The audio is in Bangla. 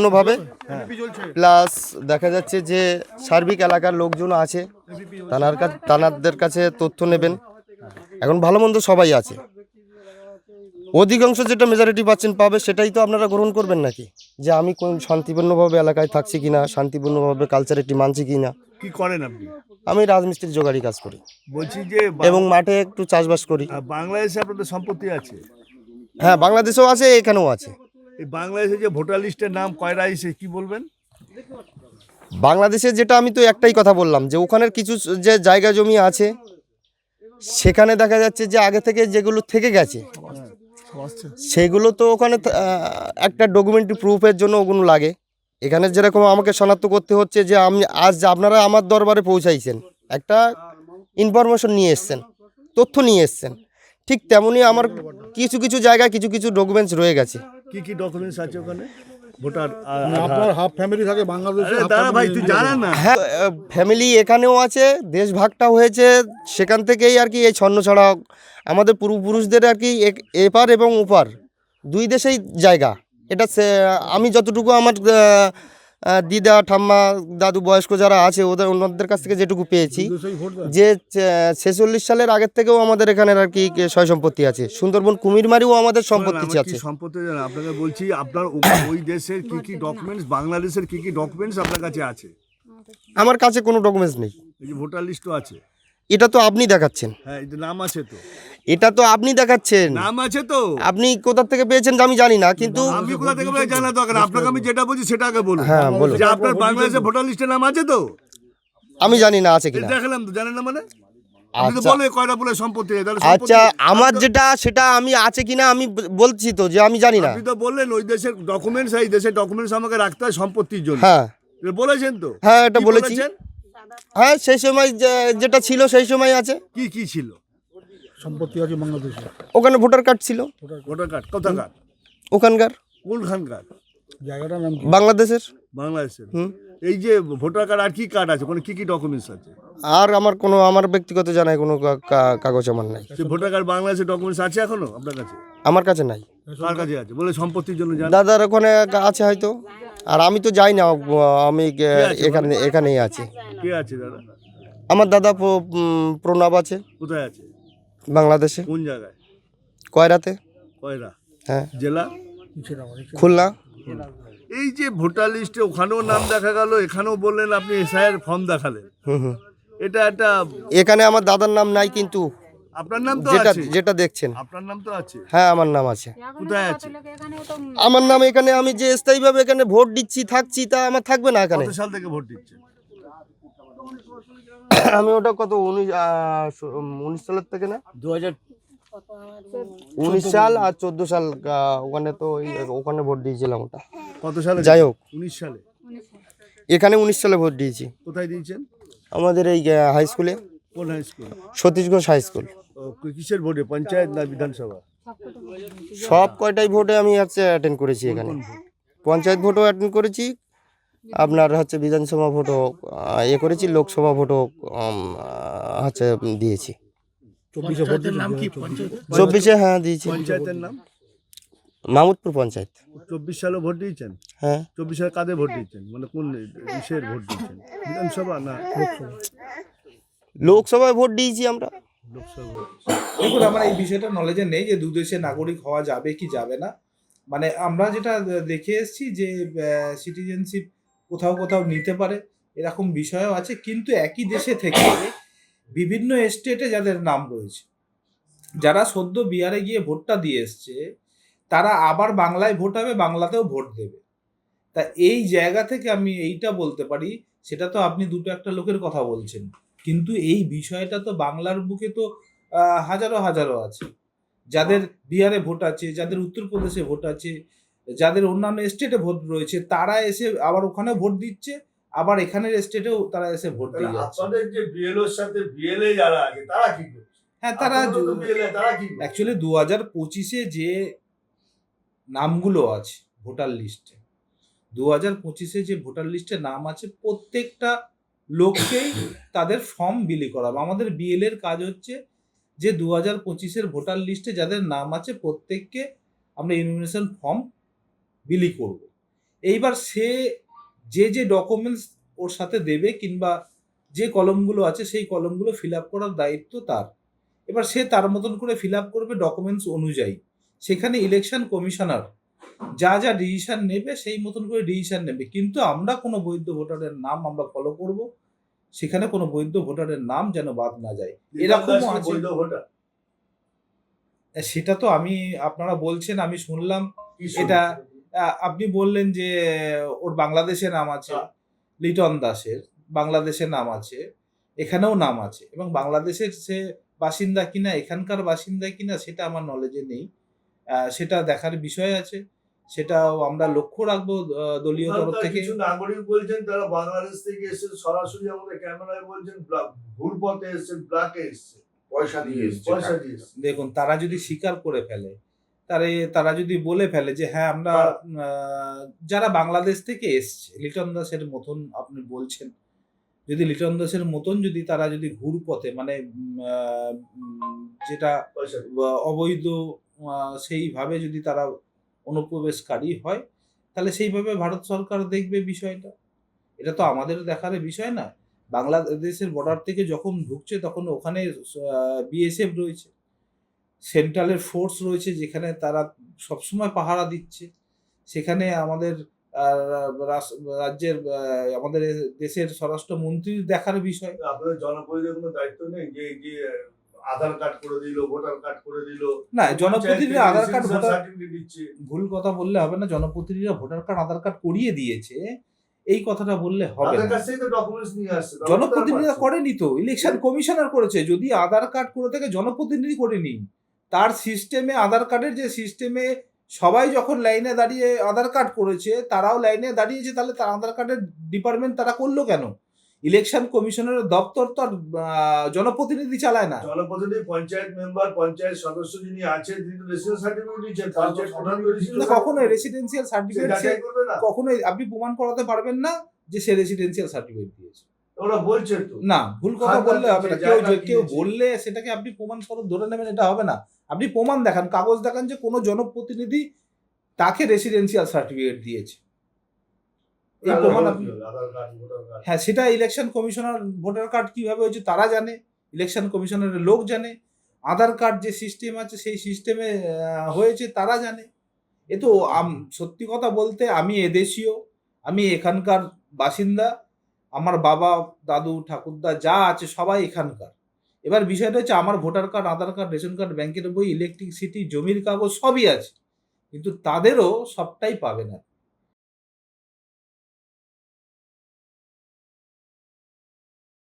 অন্যভাবে প্লাস দেখা যাচ্ছে যে সার্বিক এলাকার লোকজন আছে। তানার কাছে তানাদের কাছে তথ্য নেবেন। এখন ভালো মন্দ সবাই আছে। অধিকাংশ যেটা মেজরিটি পাচ্ছেন পাবে সেটাই তো আপনারা গ্রহণ করবেন নাকি? যে আমি কোন শান্তিপূর্ণভাবে এলাকায় থাকছি কিনা শান্তিপূর্ণভাবে কালচার একটি মানছি কিনা। কি করেন আপনি? আমি রাজমিস্ত্রির জোগাড়ি কাজ করি। বলছি যে এবং মাঠে একটু চাষবাস করি। বাংলাদেশে আপনাদের সম্পত্তি আছে? হ্যাঁ বাংলাদেশেও আছে এখানেও আছে। এই বাংলাদেশে যে ভোটার লিস্টের নাম কয়রা এসে কি বলবেন? বাংলাদেশে যেটা আমি তো একটাই কথা বললাম, যে ওখানের কিছু যে জায়গা জমি আছে, সেখানে দেখা যাচ্ছে যে আগে থেকে যেগুলো থেকে গেছে, সেগুলো তো ওখানে একটা ডকুমেন্টারি প্রুফের জন্য ওগুলো লাগে। এখানে যেরকম আমাকে শনাক্ত করতে হচ্ছে যে আমি আজ আপনারা আমার দরবারে পৌঁছাইছেন, একটা ইনফরমেশন নিয়ে এসছেন, তথ্য নিয়ে এসছেন। ঠিক তেমনই আমার কিছু কিছু জায়গায় কিছু কিছু ডকুমেন্টস রয়ে গেছে। কি কি ডকুমেন্টস আছে ওখানে? ভোটার মানে আপনার হাফ ফ্যামিলি থাকে বাংলাদেশে দাঁড়া ভাই তুই জানা না। হ্যাঁ ফ্যামিলি এখানেও আছে দেশ ভাগটা হয়েছে সেখান থেকেই আর কি এই ছন্ন ছাড়া আমাদের পূর্বপুরুষদের আর কি এপার এবং ওপার দুই দেশেই জায়গা। এটা আমি যতটুকু আমার দিদা ঠাম্মা দাদু বয়স্ক যারা আছে ওদের অন্যদের কাছ থেকে যেটুকু পেয়েছি। যে ছেচল্লিশ সালের আগের থেকেও আমাদের এখানে আর কি সয় সম্পত্তি আছে। সুন্দরবন কুমিরমারিও আমাদের সম্পত্তি আছে। সম্পত্তি আপনাকে বলছি আপনার ওই দেশের কি কি ডকুমেন্টস বাংলাদেশের কি কি ডকুমেন্টস আপনার কাছে আছে? আমার কাছে কোনো ডকুমেন্টস নেই। ভোটার লিস্টও আছে। এটা তো আপনি দেখাচ্ছেন। হ্যাঁ নাম আছে তো। এটা তো আপনি দেখাচ্ছেন। নাম আছে তো। আপনি কোথা থেকে পেয়েছেন আমি জানি না কিন্তু আমি কোথা থেকে বলে জানা দরকার আপনাকে আমি যেটা বলছি সেটা আগে বলুন। হ্যাঁ বলুন। যে আপনার বাংলাদেশে ভোটার লিস্টে নাম আছে তো? আমি জানি না আছে কিনা। দেখালাম তো জানেন না মানে? আচ্ছা। আচ্ছা আমার যেটা সেটা আমি আছে কিনা আমি বলছি তো যে আমি জানি না। আপনি তো বললেন ওই দেশের ডকুমেন্টস এই দেশের ডকুমেন্টস আমাকে রাখতে হয় সম্পত্তির জন্য। হ্যাঁ। বলেছেন তো? হ্যাঁ এটা বলেছি। বলেছেন? হ্যাঁ সেই সময় যে- যেটা ছিল সেই সময় আছে। কি কি ছিল? সম্পত্তি আছে বাংলাদেশে। ওখানে ভোটার কার্ড ছিল। Voter card. কোথাকার? ওখানকার। কোনখানকার? জায়গাটার নাম বাংলাদেশের। বাংলাদেশের। হুম। এই যে ভোটার কার্ড আর কি কার্ড আছে? ওখানে কি কি ডকুমেন্টস আছে? আর আমার কোনো আমার ব্যক্তিগত জানাই কোনো কা- কা- কাগজ আমার নাই। সেই ভোটার কার্ড বাংলাদেশের ডকুমেন্টস আছে এখনও আপনার কাছে? আমার কাছে নাই। কার কাছে আছে? বলে সম্পত্তির জন্য জান দাদার ওখানে আছে হয়তো। আর আমি তো যাই না আমি এখানে এখানেই আছি। কে আছে দাদা? আমার দাদা প্রণব আছে। কোথায় আছে? বাংলাদেশে। কোন জায়গায়? কয়রাতে? কয়রা? হ্যাঁ। জেলা? খুলনা। এই যে ভোটার লিস্টে ওখানেও নাম দেখা গেল এখানেও বললেন আপনি এসআইয়ের ফর্ম দেখালেন। এটা একটা এখানে আমার দাদার নাম নাই কিন্তু। আপনার নাম তো যেটা আছে। যেটা দেখছেন। আপনার নাম তো আছে। হ্যাঁ আমার নাম আছে। কোথায় আছে? আমার নাম এখানে আমি যে স্থায়ীভাবে এখানে ভোট দিচ্ছি থাকছি তা আমার থাকবে না এখানে। কত সাল থেকে ভোট দিচ্ছে? আমি ওটা কত উনিশ উনিশ সালের থেকে না? দু হাজার উনিশ সাল আর চোদ্দ সাল ওখানে তো ওই ওখানে ভোট দিয়েছিলাম ওটা। কত সালে? যাই হোক। উনিশ সালে? এখানে উনিশ সালে ভোট দিয়েছি। কোথায় দিয়েছেন? আমাদের এই হাই স্কুলে কোন high school Satishganj high school ও, কিসের ভোটে? পঞ্চায়েত না বিধানসভা? সব কয়টাই ভোটে আমি হচ্ছে অ্যাটেন্ড করেছি এখানে। পঞ্চায়েত ভোটও অ্যাটেন্ড করেছি। আপনার হচ্ছে বিধানসভা ভোটও ইয়ে করেছি লোকসভা ভোটও হচ্ছে দিয়েছি। চব্বিশে ভোট নাম কি? চব্বিশে হ্যাঁ দিয়েছি। পঞ্চায়েতের নাম? মামুদপুর পঞ্চায়েত। চব্বিশ সালে ভোট দিয়েছেন? হ্যাঁ। চব্বিশ সালে কাদের ভোট দিচ্ছেন মানে কোন ইসের ভোট দিচ্ছেন বিধানসভা না? লোকসভায় ভোট দিয়েছি আমরা। দেখুন, আমার এই বিষয়টা নলেজে নেই যে দু দেশের নাগরিক হওয়া যাবে কি যাবে না। মানে আমরা যেটা দেখে এসেছি যে সিটিজেনশিপ কোথাও কোথাও নিতে পারে, এরকম বিষয়ও আছে। কিন্তু একই দেশে থেকে বিভিন্ন স্টেটে যাদের নাম রয়েছে, যারা সদ্য বিহারে গিয়ে ভোটটা দিয়ে এসছে, তারা আবার বাংলায় ভোট হবে, বাংলাতেও ভোট দেবে। তা এই জায়গা থেকে আমি এইটা বলতে পারি, সেটা তো আপনি দুটো একটা লোকের কথা বলছেন। কিন্তু এই বিষয়টা তো বাংলার বুকে তো হাজারো হাজারো আছে। যাদের বিহারে ভোট আছে যাদের উত্তরপ্রদেশে ভোট আছে যাদের অন্যান্য স্টেটে ভোট রয়েছে তারা এসে আবার ওখানে ভোট দিচ্ছে আবার এখানের স্টেটেও তারা এসে ভোট দিয়ে যাচ্ছে। আপনাদের যে বিএলওর সাথে বিএলএ যারা আছে তারা কি করছে? হ্যাঁ তারা? অ্যাকচুয়ালি দু হাজার পঁচিশে যে নামগুলো আছে ভোটার লিস্টে দু হাজার পঁচিশে যে ভোটার লিস্টে নাম আছে প্রত্যেকটা লোককেই তাদের ফর্ম বিলি করাবে। আমাদের বিএল এর কাজ হচ্ছে যে দু হাজার পঁচিশের ভোটার লিস্টে যাদের নাম আছে প্রত্যেককে আমরা ইনভিটেশন ফর্ম বিলি করব। এইবার সে যে যে ডকুমেন্টস ওর সাথে দেবে কিংবা যে কলমগুলো আছে সেই কলমগুলো ফিল আপ করার দায়িত্ব তার। এবার সে তার মতন করে ফিল আপ করবে ডকুমেন্টস অনুযায়ী। সেখানে ইলেকশন কমিশনার যা যা ডিসিশন নেবে সেই মতন করে ডিসিশন নেবে। কিন্তু আমরা কোনো বৈধ ভোটারের নাম আমরা ফলো করব। সেখানে কোনো বৈধ ভোটারের নাম যেন বাদ না যায়। এরকমও আছে। সেটা তো আমি আপনারা বলছেন আমি শুনলাম। এটা আপনি বললেন যে ওর বাংলাদেশে নাম আছে হ্যাঁ। লিটন দাসের বাংলাদেশে নাম আছে এখানেও নাম আছে। এবং বাংলাদেশের সে বাসিন্দা কিনা এখানকার বাসিন্দা কিনা সেটা আমার নলেজে নেই। আহ, সেটা দেখার বিষয় আছে। সেটাও আমরা লক্ষ্য রাখব দলীয় তরফ থেকে। কিছু নাগরিক বলছেন তারা বাংলাদেশ থেকে এসে সরাসরি আমাদের ক্যামেরায় বলছেন ব্লা- ভুল পথে এসছে ব্ল্যাকে এসছে পয়সা দিয়ে এসছে পয়সা দিয়ে দেখুন তারা যদি স্বীকার করে ফেলে তারে তারা যদি বলে ফেলে যে হ্যাঁ আমরা আহ, যারা বাংলাদেশ থেকে এসছে লিটন দাসের মতন আপনি বলছেন যদি লিটন দাসের মতন যদি তারা যদি ঘুর পথে মানে আহ, যেটা অবৈধ সেইভাবে যদি তারা অনুপ্রবেশকারী হয়, তাহলে সেইভাবে ভারত সরকার দেখবে বিষয়টা। এটা তো আমাদের দেখার বিষয় না। বাংলাদেশের বর্ডার থেকে যখন ঢুকছে তখন ওখানে বিএসএফ রয়েছে। সেন্ট্রালের ফোর্স রয়েছে যেখানে তারা সবসময় পাহারা দিচ্ছে। সেখানে আমাদের রাজ্যের আমাদের দেশের স্বরাষ্ট্রমন্ত্রীর দেখার বিষয়। আপনাদের জনপ্রতিনিধির কোনো দায়িত্ব নেই যে যে আধার কার্ড করে দিল ভোটার কার্ড করে দিল। না জনপ্রতিনিধিরা আধার কার্ড ভোটার ভুল কথা বললে হবে না জনপ্রতিনিধিরা ভোটার কার্ড আধার কার্ড করিয়ে দিয়েছে এই কথাটা বললে হবে জনপ্রতিনিধিরা করেনি তো ইলেকশন কমিশনার করেছে যদি আধার কার্ড করে থাকে জনপ্রতিনিধি করেনি তার সিস্টেমে আধার কার্ডের যে সিস্টেমে সবাই যখন লাইনে দাঁড়িয়ে আধার কার্ড করেছে তারাও লাইনে দাঁড়িয়েছে তাহলে তার আধার কার্ডের ডিপার্টমেন্ট তারা করল কেন? ইলেকশন কমিশনের দপ্তর তো আর আহ, জনপ্রতিনিধি চালায় না। জনপ্রতিনিধি পঞ্চায়েত মেম্বার পঞ্চায়েত সদস্য যিনি আছেন তিনি তো রেসিডেন্স সার্টিফিকেট দিচ্ছেন পঞ্চায়েত কখনোই রেসিডেন্সিয়াল সার্টিফিকেট কখনোই আপনি প্রমাণ করাতে পারবেন না যে সে রেসিডেন্সিয়াল সার্টিফিকেট দিয়েছে। ওরা বলছেন তো। না ভুল কথা বললে হবে না। কেউ কেউ বললে সেটাকে আপনি প্রমাণ স্বরূপ ধরে নেবেন এটা হবে না। আপনি প্রমাণ দেখান কাগজ দেখান যে কোনো জনপ্রতিনিধি তাকে রেসিডেন্সিয়াল সার্টিফিকেট দিয়েছে। এই প্রমাণ হ্যাঁ সেটা ইলেকশন কমিশনার ভোটার কার্ড কীভাবে হয়েছে তারা জানে ইলেকশন কমিশনারের লোক জানে আধার কার্ড যে সিস্টেম আছে সেই সিস্টেমে হয়েছে তারা জানে। এ তো আম- সত্যি কথা বলতে আমি এদেশীয় আমি এখানকার বাসিন্দা আমার বাবা দাদু ঠাকুরদা যা আছে সবাই এখানকার। এবার বিষয়টা হচ্ছে আমার voter card Aadhaar card ration card ব্যাংকের বই ইলেকট্রিসিটি জমির কাগজ সবই আছে। কিন্তু তাদেরও সবটাই পাবে না।